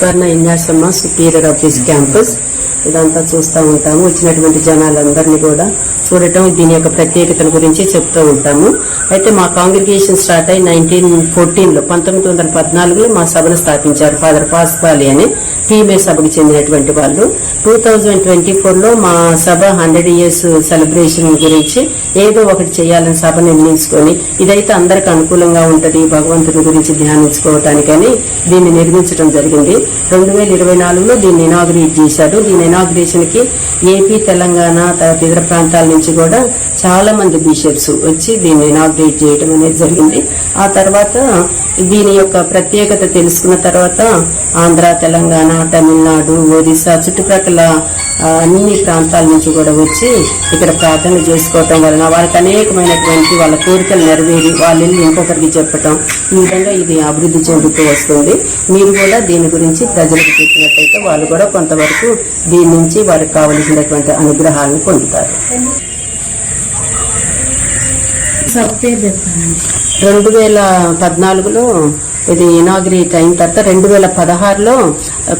స్వర్ణ విన్యాసమ్మ superior office campus? ఇదంతా చూస్తూ ఉంటాము. వచ్చినటువంటి జనాలందరినీ కూడా చూడటం దీని యొక్క ప్రత్యేకతల గురించి చెప్తూ ఉంటాము. అయితే మా కాంగ్రిగేషన్ స్టార్ట్ అయి నైన్టీన్ ఫోర్టీన్లో పంతొమ్మిది వందల పద్నాలుగులో మా సభను స్థాపించారు ఫాదర్ పాస్పాలి అని టీమే సభకు చెందినటువంటి వాళ్ళు. టూ థౌజండ్ ట్వంటీ ఫోర్లో మా సభ హండ్రెడ్ ఇయర్స్ సెలబ్రేషన్ గురించి ఏదో ఒకటి చేయాలని సభ నిర్ణయించుకొని ఇదైతే అందరికి అనుకూలంగా ఉంటది భగవంతుని గురించి ధ్యానించుకోవటానికని దీన్ని నిర్మించడం జరిగింది. రెండు వేల ఇరవై నాలుగులో దీన్ని ఇనాగ్రేట్ చేశారు దీని ఇనాగ్రేషన్కి ఏపీ తెలంగాణ తర్వాత ఇతర ప్రాంతాల నుంచి కూడా చాలా మంది బిషప్స్ వచ్చి దీన్ని ఇనాగ్రేట్ చేయడం అనేది జరిగింది. ఆ తర్వాత దీని యొక్క ప్రత్యేకత తెలుసుకున్న తర్వాత ఆంధ్ర తెలంగాణ తమిళనాడు ఒరిస్సా చుట్టుప్రక్కల అన్ని ప్రాంతాల నుంచి కూడా వచ్చి ఇక్కడ ప్రార్థన చేసుకోవటం వలన వారికి అనేకమైనటువంటి వాళ్ళ కోరికలు నెరవేరి వాళ్ళు ఇంకొకరికి చెప్పటం ఈ విధంగా ఇది అభివృద్ధి చెందుతూ వస్తుంది. మీరు కూడా దీని గురించి ప్రజలకు చెప్పినట్టయితే వాళ్ళు కూడా కొంతవరకు దీని నుంచి వారికి కావలసినటువంటి అనుగ్రహాలను పొందుతారు. రెండు వేల పద్నాలుగులో ఇది ఇనాగ్రేట్ అయిన తర్వాత రెండు వేల పదహారులో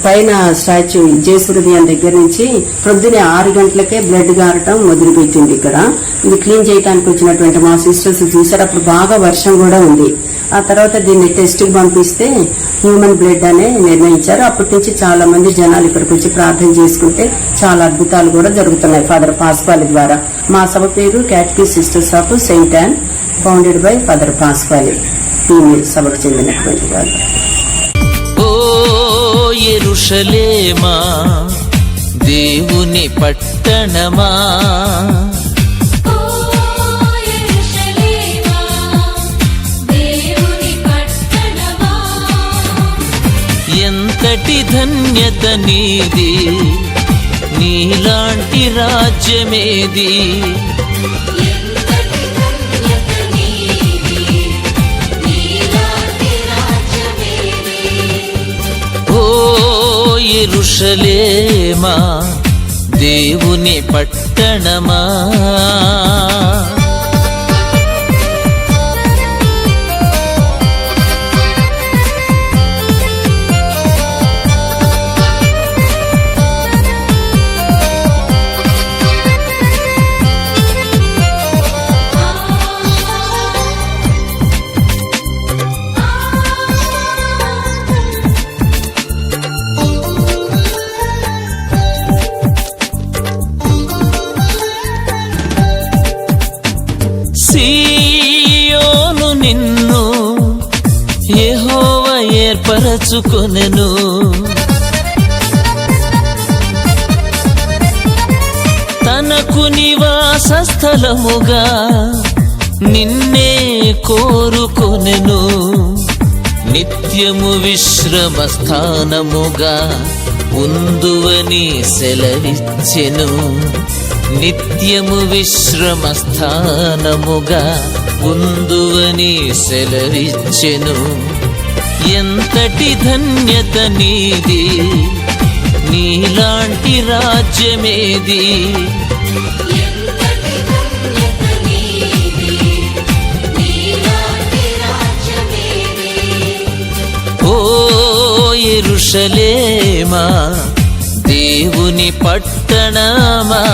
పైన స్టాచ్యూ జయసూర్యదయం దగ్గర నుంచి ప్రొద్దునే ఆరు గంటలకే బ్లడ్ గారటం మొదలుపెట్టింది ఇక్కడ. ఇది క్లీన్ చేయడానికి వచ్చినటువంటి మా సిస్టర్స్ చూసారు అప్పుడు బాగా వర్షం కూడా ఉంది. ఆ తర్వాత దీన్ని టెస్ట్కి పంపిస్తే హ్యూమన్ బ్లడ్ అనే నిర్ణయించారు. అప్పటి నుంచి చాలా మంది జనాలు ఇక్కడికి వచ్చి ప్రార్థన చేసుకుంటే చాలా అద్భుతాలు కూడా జరుగుతున్నాయి ఫాదర్ పాస్పాలి ద్వారా. మా సభ పేరు క్యాట్కీ sisters of saint Ann founded by father పాస్పాలి female సభకు చెందినటువంటి వాళ్ళు. ఎరుషలేమా? దేవుని పట్టణమా? ఎంతటి ధన్యత నీది? నీలాంటి రాజ్యమేది? ఎరుషలేమా దేవుని పట్టణమా? యహోవ ఏర్పరచుకొనెను. తనకు నివాస స్థలముగా నిన్నే కోరుకొనెను. నిత్యము విశ్రమ స్థానముగా ఉందువని సెలవిచ్చెను. నిత్యము విశ్రమ స్థానముగా ఉందువని సెలవిచ్చెను. ఎంతటి ధన్యత నీది? నీలాంటి రాజ్యమేది? ఓ ఎరుషలేమా? దేవుని పట్టణమా?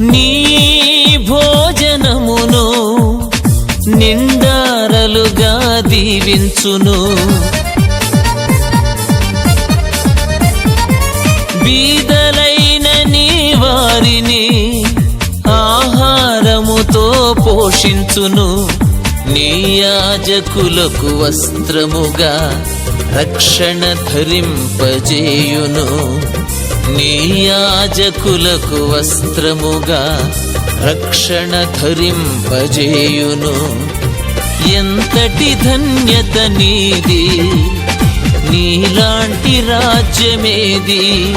నీ భోజనమును నిండారలుగా దీవించును బీదలైన నీ వారిని ఆహారముతో పోషించును. నీ యాజకులకు వస్త్రముగా రక్షణ ధరింపజేయును. నీ యాజకులకు వస్త్రముగా రక్షణ ధరింపజేయును. ఎంతటి ధన్యత నీది నీలాంటి రాజ్యమేది?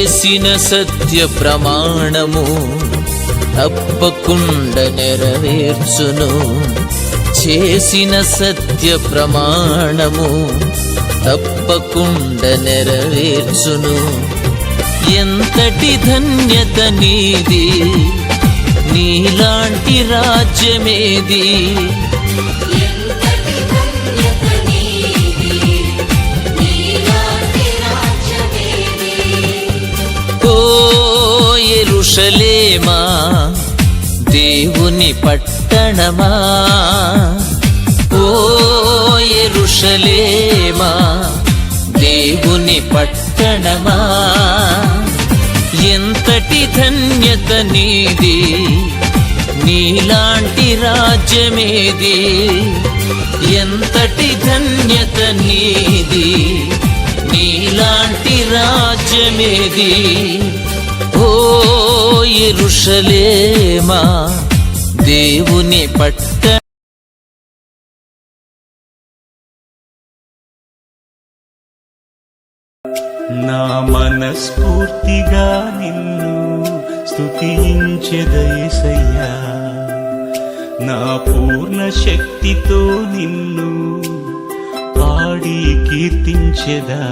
చేసిన సత్య ప్రమాణము తప్పకుండా నెరవేర్చును. చేసిన సత్య ప్రమాణము తప్పకుండా నెరవేర్చును. ఎంతటి ధన్యత నీది? నీలాంటి రాజ్యమేది? పట్టణమా? ఓ ఎరుషలేమా? దేవుని పట్టణమా? ఎంతటి ధన్యత నీది? నీలాంటి రాజ్యమేది? ఎంతటి ధన్యత నీది? నీలాంటి రాజ్యమేది? ఓ ఎరుషలేమా? దేవుని పట్ట నా మనస్ఫూర్తిగా నిన్ను స్తుతించెదయసయ్యా నా పూర్ణ శక్తితో నిన్ను పాడి కీర్తించెదా.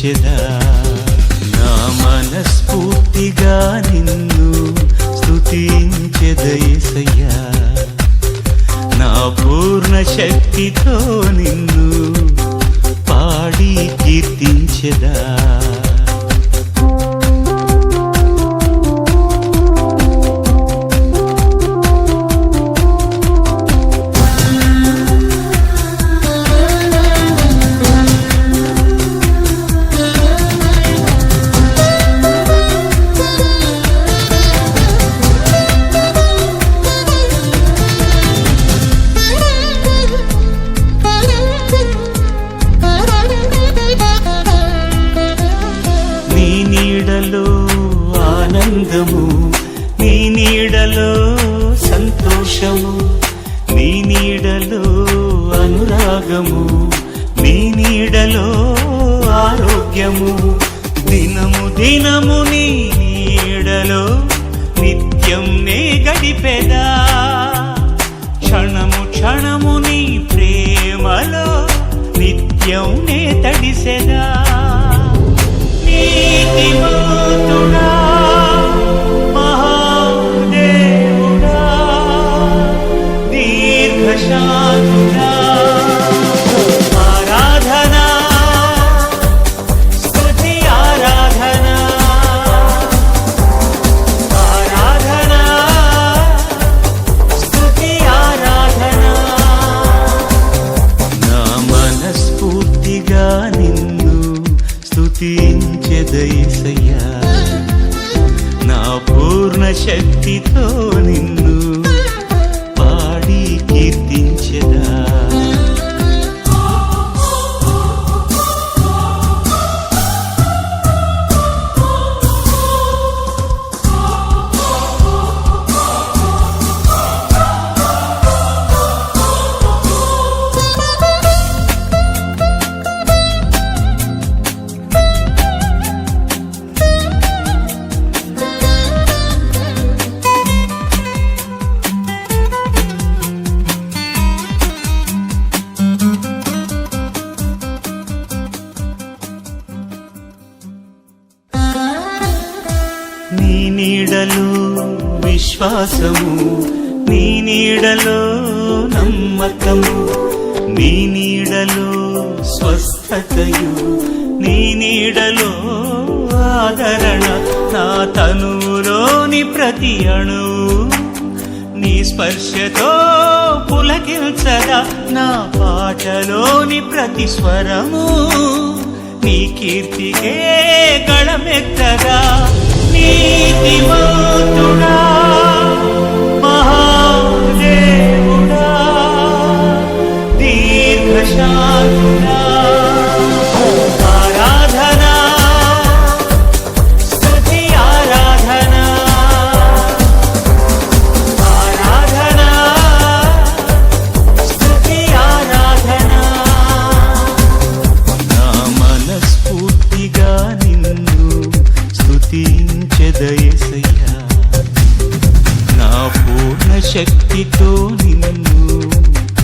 కీర్తించెదా నా మనస్ఫూర్తిగా నిన్ను స్తుతించెదయసయ్యా నా పూర్ణ శక్తితో andamos. పూర్ణ శక్తితో నిన్ను నీడలు విశ్వాసము నీ నీడలో నమ్మకము నీ నీడలో స్వస్థతయు నీ నీడలో ఆదరణ. నా తనువులోని ప్రతి అణు నీ స్పర్శతో పులకిల్చగా నా పాటలోని ప్రతి స్వరము నీ కీర్తికే గళమెత్తగా शान्ति